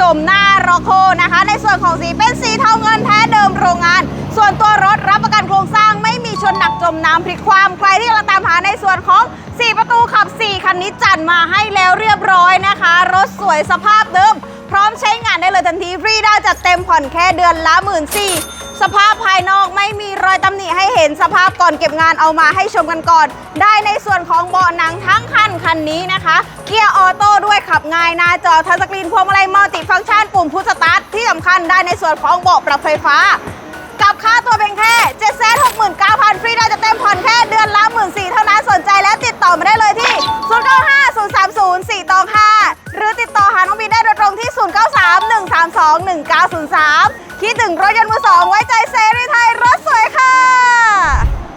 ชมหน้ารอโคนะคะ ในส่วนของสีเป็นสีเทาเงินแท้เดิมโรงงาน ส่วนตัวรถรับประกันโครงสร้างไม่มีชนหนักจมน้ำพลิกความใครที่กำลังตามหาในส่วนของ 4 ประตูขับ 4 คันนี้จัดมาให้แล้วเรียบร้อยนะคะ รถสวยสภาพเดิม พร้อมใช้งานได้เลยทันทีฟรีได้จัดเต็มผ่อนแค่เดือนละหมื่นสี่ สภาพภายนอกไม่มีรอยตำหนิให้เห็นสภาพก่อนเก็บงานเอามาให้ชมกันก่อน ได้ในส่วนของเบาะหนังทั้งคันคันนี้นะคะ เกียร์ออโต้ด้วยขับง่ายหน้าจอทัชสกรีนพวงมาลัยมัลติฟังก์ชันปุ่มพุชสตาร์ทที่สำคัญได้ในส่วนของเบาะปรับไฟฟ้า กับค่าตัวเพียงแค่7 6 9 0 0 0ฟรีได้จะเต็มผ่อนแค่เดือนละ1 4ื่นเท่านั้นสนใจแล้วติดต่อมาได้เลยที่0 9 5 0 3 0 4ตอง5หรือติดต่อหาน้องบีได้โดยตรงที่ 0 9 3 1 3 2 1 9 0 3 คิดถึงรถยนต์มือ